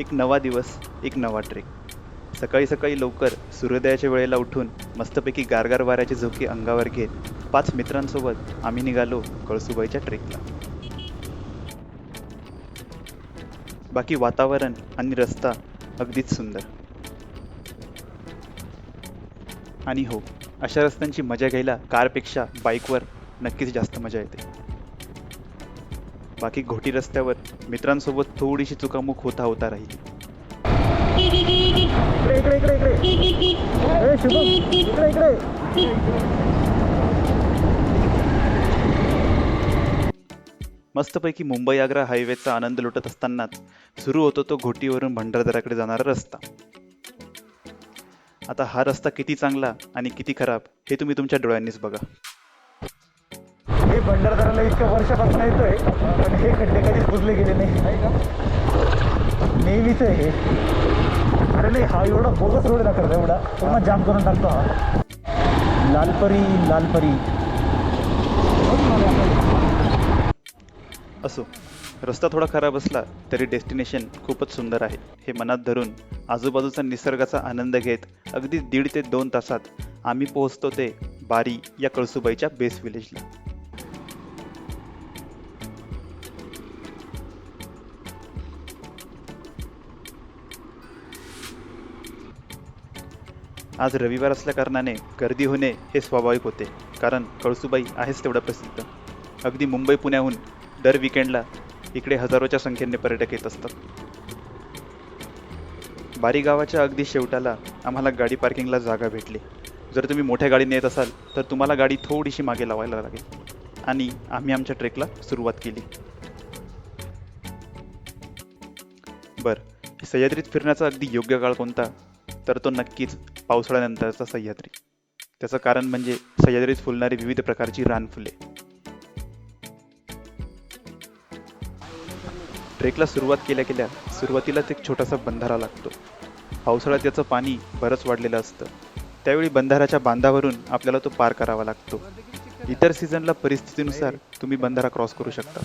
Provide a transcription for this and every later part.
एक नवा दिवस एक नवा ट्रेक सकाळी सकाळी लवकर सूर्योदयाच्या वेळेला उठून मस्तपैकी गारगार वाऱ्याचे झोके अंगावर घेत पाच मित्रांसोबत आम्ही निघालो कळसुबाईच्या ट्रेकला बाकी वातावरण आणि रस्ता अगदीच सुंदर. आणि हो अशा रस्त्यांची मजा घ्यायला कारपेक्षा बाईकवर नक्कीच जास्त मजा येते. बाकी घोटी रस्त्यावर मित्रांसोबत थोडीशी चुकामुक होता होता राहिली. मस्तपैकी मुंबई आग्रा हायवेचा आनंद लुटत असतानाच सुरू होतो तो घोटीवरून भंडारदराकडे जाणारा रस्ता. आता हा रस्ता किती चांगला आणि किती खराब हे तुम्ही तुमच्या डोळ्यांनीच बघा. हे भंडारदाराला इतक्या वर्षापासून येतोय पण हे खड्डे कधीच बुजले गेले नाही. का नेहमीच आहे हे. अरे नाही हा एवढा बोगस रोड दाखवत एवढा. पुन्हा जाम करून टाकतो हा. लालपरी लालपरी. असो रस्ता थोडा खराब असला तरी डेस्टिनेशन खूपच सुंदर आहे. हे मनात धरून आजूबाजूचा निसर्गाचा आनंद घेत अगदी दीड ते दोन तासात आम्ही पोहोचतो ते बारी या कळसुबाईच्या बेस विलेजला. आज रविवार असल्याकारणाने गर्दी होणे हे स्वाभाविक होते. कारण कळसुबाई आहेच तेवढं प्रसिद्ध. अगदी मुंबई पुण्याहून दर विकेंडला इकडे हजारोच्या संख्येने पर्यटक येत असतात. बारी गावाच्या अगदी शेवटाला आम्हाला गाडी पार्किंगला जागा भेटली. जर तुम्ही मोठ्या गाडीने येत असाल तर तुम्हाला गाडी थोडीशी मागे लावायला लागेल. आणि आम्ही आमच्या ट्रेकला सुरुवात केली. बर सह्याद्रीत फिरण्याचा अगदी योग्य काळ कोणता? तर तो नक्कीच पावसाळ्यानंतरचा सह्याद्री. त्याचं कारण म्हणजे सह्याद्रीत फुलणारी विविध प्रकारची रानफुले ट्रेकला सुरुवात केल्या केल्या सुरुवातीलाच एक छोटासा बंधारा लागतो. पावसाळ्यात त्याचं पाणी बरंच वाढलेलं असतं. त्यावेळी बंधाऱ्याच्या बांधावरून आपल्याला तो पार करावा लागतो. इतर सीझनला परिस्थितीनुसार तुम्ही बंधारा क्रॉस करू शकता.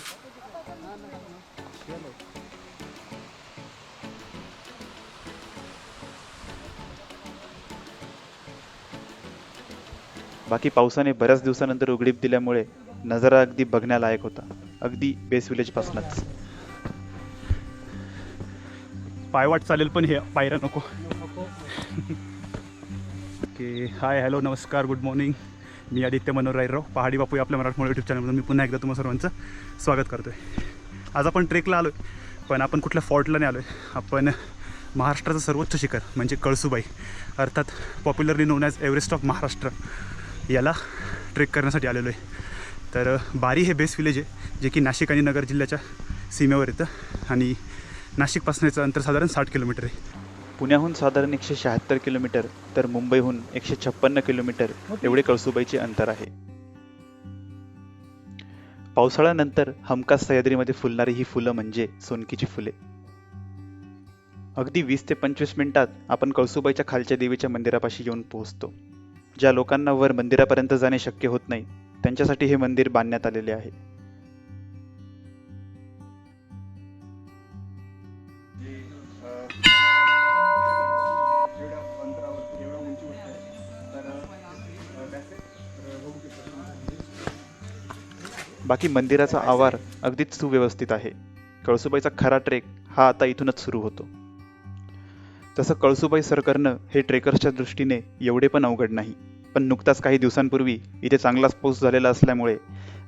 बाकी पावसाने बऱ्याच दिवसानंतर उघडीप दिल्यामुळे नजारा अगदी बघण्यालायक होता. अगदी बेस विलेजपासूनच. पायवाट चालेल पण हे पायऱ्या नको. ओके हाय हॅलो नमस्कार गुड मॉर्निंग मी आदित्य मनोहर रायराव पहाडी बापू आपल्या मराठमोळ्या यूट्यूब चॅनलमधून मी पुन्हा एकदा तुम्हा सर्वांचं स्वागत करतो आहे आज आपण ट्रेकला आलो आहे पण आपण कुठल्या फॉर्टला नाही आलो आहे आपण महाराष्ट्राचं सर्वोच्च शिखर म्हणजे कळसुबाई अर्थात popularly known as Everest of Maharashtra याला ट्रेक करण्यासाठी आलेलो आहे. तर बारी हे बेस्ट विलेज आहे जे की नाशिक आणि नगर जिल्ह्याच्या सीमेवर येतं आणि नाशिकपासून याचं अंतर साधारण साठ किलोमीटर आहे. पुण्याहून साधारण एकशे शहात्तर किलोमीटर तर मुंबईहून एकशे छप्पन्न किलोमीटर एवढे कळसुबाईचे अंतर आहे. पावसाळ्यानंतर हमखास सह्याद्रीमध्ये फुलणारी ही फुलं म्हणजे सोनकीची फुले. अगदी वीस ते पंचवीस मिनिटात आपण कळसुबाईच्या खालच्या देवीच्या मंदिरापाशी येऊन पोहोचतो. ज्या लोकांना वर मंदिरापर्यंत जाणे शक्य होत नाही त्यांच्यासाठी हे मंदिर बांधण्यात आलेले आहे. बाकी मंदिराचा आवार अगदीच सुव्यवस्थित आहे. कळसुबाईचा खरा ट्रेक हा आता इथूनच सुरू होतो. तसं कळसुबाई सर करणं हे ट्रेकर्सच्या दृष्टीने एवढे पण अवघड नाही. पण नुकताच काही दिवसांपूर्वी इथे चांगलाच पाऊस झालेला असल्यामुळे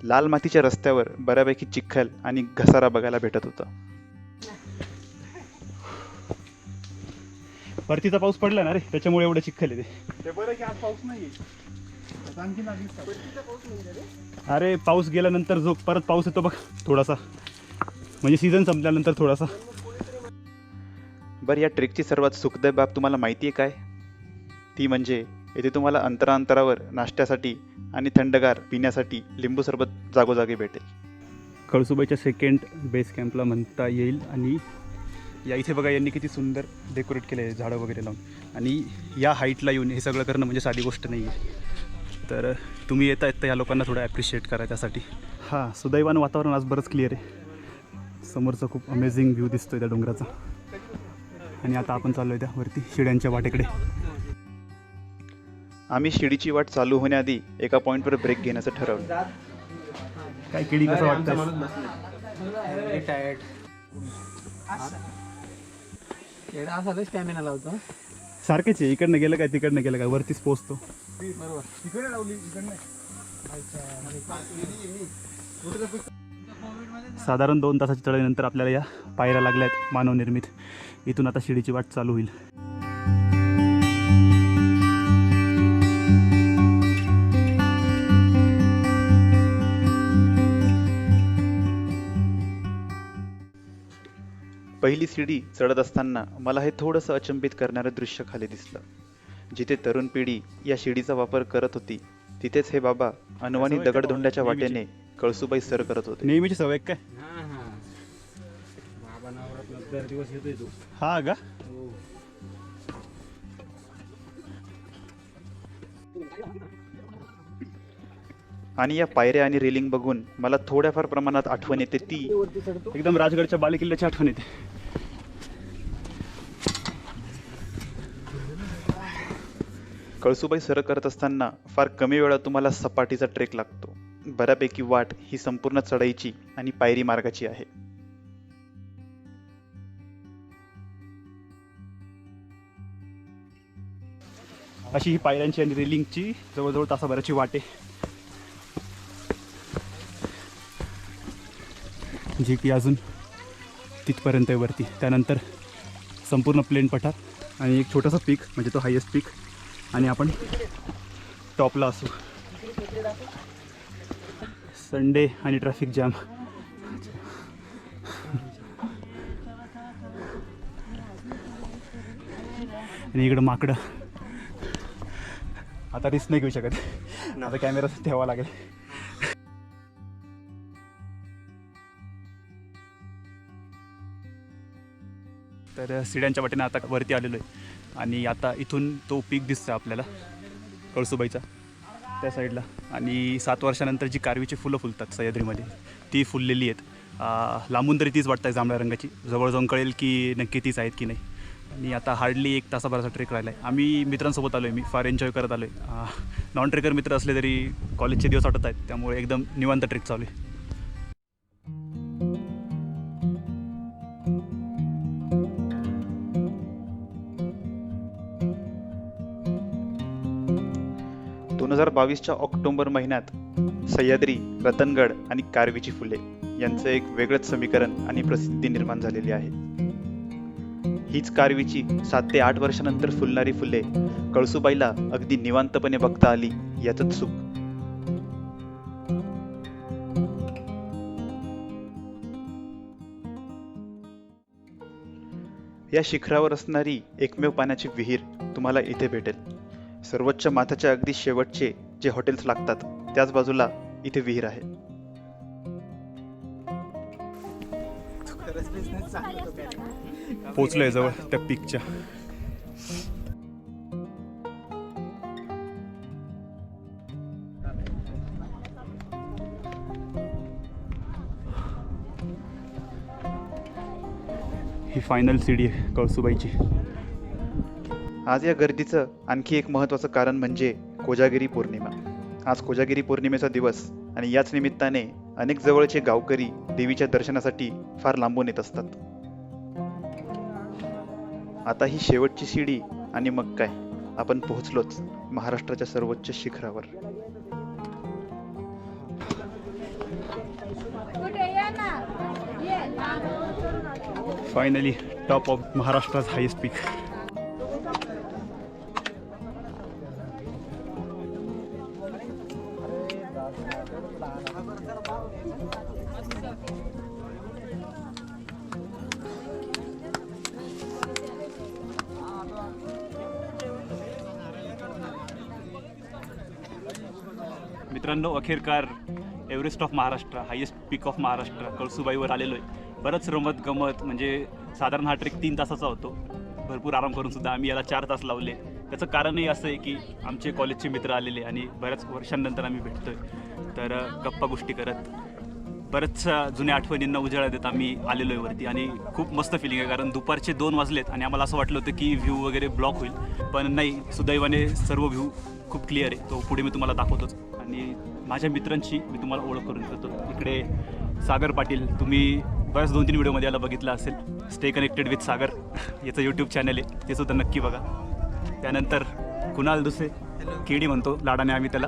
लाल मातीच्या रस्त्यावर बऱ्यापैकी चिखल आणि घसारा बघायला भेटत होता. परतीचा पाऊस पडला ना रे त्याच्यामुळे एवढं चिखल आहे ते. ते बरं की आज पाऊस नाही अरे पाऊस गेल्यानंतर जो परत पाऊस येतो बघ थोडासा. म्हणजे सीझन संपल्यानंतर थोडासा. बरं या ट्रेकची सर्वात सुखदायक बाब तुम्हाला माहिती आहे काय? ती म्हणजे येथे तुम्हाला अंतराअंतरावर नाश्त्यासाठी आणि थंडगार पिण्यासाठी लिंबू सरबत जागोजागी भेटेल. कळसुबाईच्या सेकंड बेस कॅम्पला म्हणता येईल आणि या इथे बघा यांनी किती सुंदर डेकोरेट केले आहे झाडं वगैरे लावून. आणि या हाईटला येऊन हे सगळं करणं म्हणजे साधी गोष्ट नाही आहे तर तुम्ही येता येता या लोकांना थोडं ॲप्रिशिएट करा त्यासाठी. हां सुदैवानं वातावरण आज बरंच क्लिअर आहे. समोरचा खूप अमेझिंग व्ह्यू दिसतोय त्या डोंगराचा. आणि आता आपण चाललो आहे त्या वरती शिड्यांच्या वाटेकडे. आम्ही शिडीची वाट चालू होण्याआधी एका पॉईंटवर ब्रेक घेण्याचं ठरवलं. काय किडी कसं वाटतं असा स्टॅमिना लावतो सारखेच आहे इकडनं गेलं काय तिकडनं गेलं काय वरतीच पोचतो. साधारण दोन तासाच्या चढाईनंतर आपल्याला या पायऱ्या लागल्या आहेत मानवनिर्मित इथून आता शिडीची वाट चालू होईल. पहिली सीडी चढत असताना मला हे थोडंसं अचंबित करणारं दृश्य खाली दिसलं. जिथे तरुण पिढी या शिडीचा वापर करत होती तिथेच हे बाबा का? दगडधोंड्याच्या? वाटेने कळसुबाई सर करत होते. नेहमीची सवय काय? बाबा नवरात्र दर दिवस येतोय तू. हा का? आणि या पायऱ्या आणि रेलिंग बघून मला थोड्याफार प्रमाणात आठवण येते ती. एकदम राजगडच्या बालेकिल्ल्याची आठवण येते. कळसुबाई सर करत असताना फार कमी वेळात तुम्हाला सपाटीचा ट्रेक लागतो. बऱ्यापैकी वाट ही संपूर्ण चढाईची आणि पायरी मार्गाची आहे. अशी ही पायऱ्यांची आणि रेलिंगची जवळजवळ तासाभराची वाटे जी की अजून तिथपर्यंत आहे वरती. त्यानंतर संपूर्ण प्लेन पठार आणि एक छोटासा पीक म्हणजे तो हायेस्ट पीक आणि आपण टॉपला असू. संडे आणि ट्रॅफिक जॅम. आणि इकडं माकडं. आता रिस्क नाही घेऊ शकत. आता कॅमेरा ठेवावा लागेल. तर सिड्यांच्या वाटेने आता वरती आलेलो आहे. आणि आता इथून तो पीक दिसतो आपल्याला कळसुबाईचा. त्या साईडला आणि सात वर्षानंतर जी कारवीची फुलं फुलतात सह्याद्रीमध्ये ती फुललेली आहेत. लांबून तरी तीच वाटत आहे जांभळ्या रंगाची. जवळ जाऊन कळेल की नक्की तीच आहेत की नाही. आणि आता हार्डली एक तासाभराचा ट्रेक राहिला आहे आम्ही मित्रांसोबत आलो आहे मी फार एन्जॉय करत आलो आहे नॉन ट्रेकर मित्र असले तरी कॉलेजचे दिवस आटत आहेत त्यामुळे एकदम निवांत ट्रेक चालू आहे. हजार बावीसच्या ऑक्टोबर महिन्यात सह्याद्री रतनगड आणि कारवीची फुले यांचं एक वेगळंच समीकरण आणि प्रसिद्धी निर्माण झालेली आहे. हीच कारवीची सात ते आठ वर्षानंतर फुलणारी फुले कळसुबाईला अगदी निवांतपणे बघता आली याचंच सुख. या शिखरावर असणारी एकमेव पाण्याची विहीर तुम्हाला इथे भेटेल. सर्वोच्च माथ्याच्या अगदी शेवटचे जे हॉटेल्स लागतात त्याच बाजूला इथे विहीर आहे. पोचलोय जवळ त्या पीकच्या. ही फायनल सीडी आहे कळसुबाईची. आज या गर्दीचं आणखी एक महत्त्वाचं कारण म्हणजे कोजागिरी पौर्णिमा. आज कोजागिरी पौर्णिमेचा दिवस आणि याच निमित्ताने अनेक जवळचे गावकरी देवीच्या दर्शनासाठी फार लांबून येत असतात. आता ही शेवटची शिडी आणि मग काय? आपण पोहोचलोच महाराष्ट्राच्या सर्वोच्च शिखरावर. Finally top of Maharashtra's highest peak मित्रांनो अखेरकार Everest of Maharashtra highest peak of Maharashtra कळसुबाईवर आलेलो आहे. बरंच रमत गमत म्हणजे साधारण हा ट्रेक तीन तासाचा होतो. भरपूर आराम करून सुद्धा आम्ही याला चार तास लावले. त्याचं कारणही असं आहे की आमचे कॉलेजचे मित्र आलेले आणि बऱ्याच वर्षांनंतर आम्ही भेटतोय. तर गप्पा गोष्टी करत बऱ्याचशा जुन्या आठवणींना उजाळा देत आम्ही आलेलो आहे वरती. आणि खूप मस्त फिलिंग आहे कारण दुपारचे दोन वाजलेत आणि आम्हाला असं वाटलं होतं की व्ह्यू वगैरे ब्लॉक होईल. पण नाही सुदैवाने सर्व व्ह्यू खूप क्लिअर आहे. तो पुढे मी तुम्हाला दाखवतोच. आणि माझ्या मित्रांची मी तुम्हाला ओळख करून देतो. इकडे सागर पाटील तुम्ही बऱ्याच दोन तीन व्हिडिओमध्ये याला बघितलं असेल. स्टे कनेक्टेड विथ सागर. याचं यूट्यूब चॅनल आहे. ते सुद्धा नक्की बघा. त्यानंतर कुणाल दुसे केडी म्हणतो लाडाने आम्ही त्याला.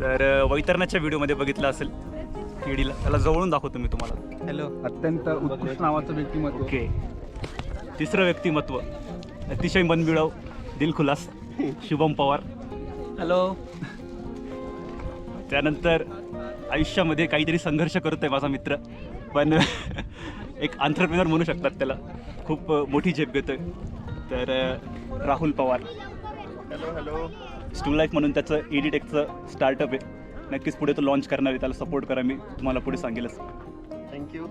तर वैतरणाच्या व्हिडिओमध्ये बघितलं असेल केडीला. त्याला जवळून दाखवतो मी तुम्हाला. हॅलो. अत्यंत उत्कृष्ट नावाचं व्यक्तिमत्व. ओके. तिसरं व्यक्तिमत्व. अतिशय मनमिळव दिलखुलास. शुभम पवार. हॅलो. त्यानंतर आयुष्यामध्ये काहीतरी संघर्ष करत आहे माझा मित्र. पण एक आंतरप्रिनर म्हणू शकतात त्याला. खूप मोठी झेप घेतोय. तर uh, Rahul Pawar. Hello hello स्टू लाईफ म्हणून त्याचं एडिटेकचं स्टार्टअप आहे. नक्कीच पुढे तो लॉन्च करणार आहे. त्याला सपोर्ट करा मी. तुम्हाला पुढे सांगेलच. थँक्यू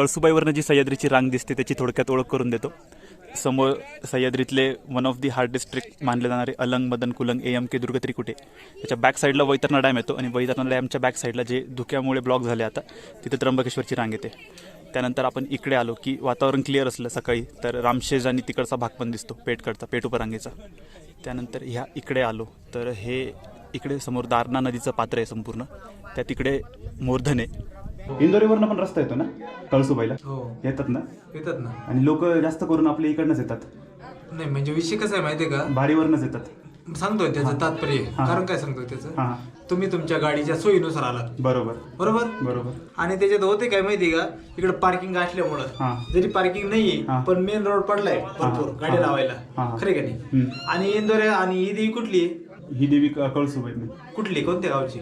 कळसुबाईवरनं जी सह्याद्रीची रांग दिसते त्याची थोडक्यात ओळख करून देतो. समोर सह्याद्रीतले one of the hard district मानले जाणारे Alang Madan Kulang A M K दुर्ग त्रिकुटे. त्याच्या बॅक साईडला वैतरणा डॅम येतो आणि वैतरणा डॅमच्या बॅक साईडला जे धुक्यामुळे ब्लॉक झाले आता तिथे त्र्यंबकेश्वरची रांग येते. त्यानंतर आपण इकडे आलो की वातावरण क्लिअर असलं सकाळी तर रामशेज आणि तिकडचा भाग पण दिसतो पेटकडचा पेटुपरांगेचा त्यानंतर ह्या इकडे आलो तर हे इकडे समोर दारणा नदीचं पात्र आहे संपूर्ण. त्या तिकडे मोरधन आहे इंदोरीवरनं पण रस्ता येतो ना? कळसुबाईला? हो. येतात ना? येतात ना. आणि लोक जास्त करून आपल्या इकडनंच येतात. नाही म्हणजे विषय कसा आहे माहितीये का? भारीवरनंच येतात. सांगतोय त्याचं तात्पर्य. कारण काय सांगतोय त्याचं? हां. तुम्ही तुमच्या गाडीच्या सोयीनुसार आलात. बरोबर. बरोबर? बरोबर. आणि त्याच्यात होते काय माहितीये का? इकडे पार्किंग असल्यामुळं. हा. जरी पार्किंग नाहीये. पण मेन रोड पडलाय भरपूर. गाडी हा. लावायला. खरे का नाही? हम्म. आणि इंदोर आणि ही देवी कुठली? आहे? ही देवी क- कळसुबाई. कुठली? कोणत्या गावची?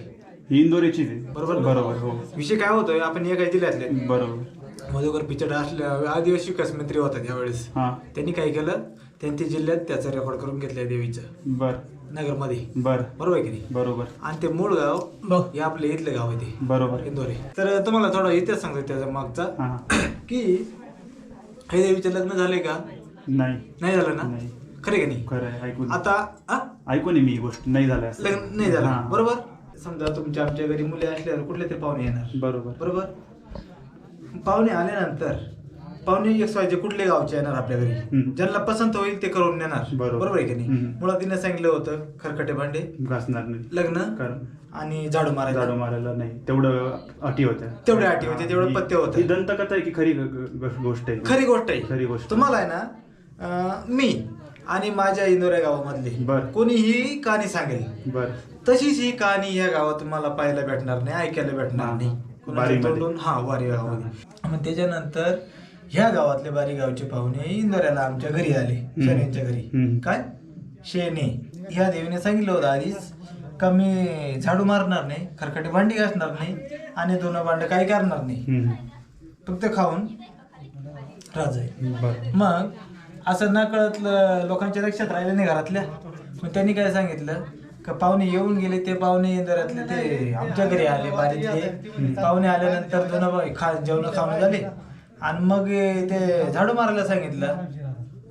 ही इंदोरीचीच आहे बरोबर? बरोबर हो. विषय काय होतोय? आपण एका जिल्ह्यातले बरोबर. मधुकर पिचड असल्या आदिवासी विकास मंत्री होता त्यावेळेस हां. त्यांनी काय केलं? त्यांच्या जिल्ह्यात त्याचा रेकॉर्ड करून घेतलाय देवीचं. बर. नगरमध्ये. बर. बरोबर आहे की नाही? बरोबर. आणि ते मूळ गाव हे आपले इथलं गाव आहे ते. बरोबर. इंदोरे. तर तुम्हाला थोडा इतिहास सांगतो त्याचा मागचा. हां. की हे देवीचं लग्न झाले का? नाही. नाही झालं ना? नाही. खरे का नाही? खरं आहे. ऐकून आता? ऐकून आहे मी ही गोष्ट. नाही झालं असं. लग्न नाही झालं. हां. बरोबर? समजा तुमच्या आमच्या घरी मुले असल्यावर कुठले तरी पाहुणे येणार. बरोबर. बरोबर? पाहुणे आल्यानंतर पाहुणे एक स्वायचे कुठले गावचे येणार आपल्या घरी. ज्यांना पसंत होईल ते करून नेणार. बरोबर. आहे की नाही. मुळात तिने सांगितलं होतं खरकटे भांडे घासणार नाही. लग्न आणि झाडू मारायला. झाडू मारायला नाही. तेवढं अटी होत्या. तेवढ्या अटी होत्या, तेवढं पथ्य होतं. दंतकथा आहे की खरी गोष्ट आहे? खरी गोष्ट आहे. खरी गोष्ट. तुम्हाला आहे ना मी आणि माझ्या इंदोऱ्या गावामधले. कोणी ही कहाणी सांगेल. तशीच ही कहाणी या गावात तुम्हाला पाहायला भेटणार नाही ऐकायला भेटणार. नाही. तोंडून? हा वारी गावामध्ये. मग त्याच्यानंतर ह्या गावातले बारी गावचे पाहुणे इंदोऱ्याला आमच्या घरी आले शनीच्या घरी. काय? शेणे ह्या देवीने सांगितलं होतं आधीच का मी झाडू मारणार नाही खरकटे भांडी घासणार नाही आणि दोन भांड काही करणार नाही. फक्त खाऊन राजा मग असं न कळत लोकांच्या लक्षात राहिलं नाही घरातल्या. मग त्यांनी काय सांगितलं? का पाहुणे येऊन गेले ते पाहुणे इंदोऱ्यातले ते आमच्या घरी आले बारीतले पाहुणे आल्यानंतर दोन खा जेवण खाऊन झाले. आणि मग ते झाडू मारायला सांगितलं.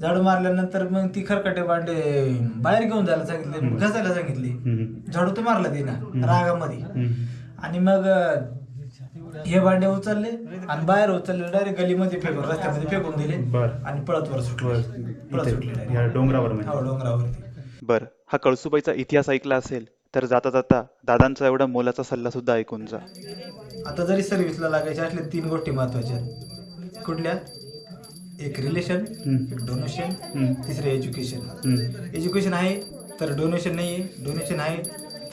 झाडू मारल्यानंतर मग ती खरकटे भांडे बाहेर घेऊन जायला सांगितले घासायला सांगितली. झाडू तर मारला तिनं रागामध्ये. आणि मग हे भांडे उचलले आणि बाहेर उचलले डायरेक्ट गलीमध्ये फेकून रस्त्यामध्ये फेकून दिले बर. आणि पळत वर सुटले पळत इथे, सुटले direct. या डोंगरावर म्हणजे. हो डोंगरावरती बर हा कळसुबाईचा इतिहास ऐकला असेल तर जाता जाता दादांचा एवढा मोलाचा सल्ला सुद्धा ऐकून जा आता जरी सर्व्हिसला लागायच्या असल्या तीन गोष्टी महत्त्वाच्या आहेत कुठल्या एक रिलेशन हम्म. एक डोनेशन हम्म. तिसरे एज्युकेशन हम्म. एज्युकेशन आहे तर डोनेशन नाही आहे डोनेशन आहे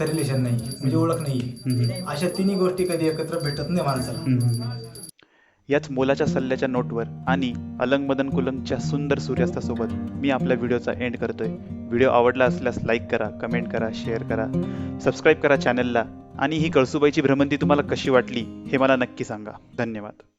तर रिलेशन नाही. म्हणजे ओळख नाही. अशा तिन्ही गोष्टी कधी एकत्र भेटत नाही माणसाला. याच मोलाच्या सल्ल्याच्या नोटवर आणि अलंग मदन कुलंगच्या सुंदर सूर्यास्तासोबत मी आपल्या व्हिडिओचा एंड करतोय. व्हिडिओ आवडला असल्यास लाईक करा कमेंट करा शेअर करा सबस्क्राईब करा चॅनलला आणि ही कळसुबाईची भ्रमंती तुम्हाला कशी वाटली हे मला नक्की सांगा. धन्यवाद.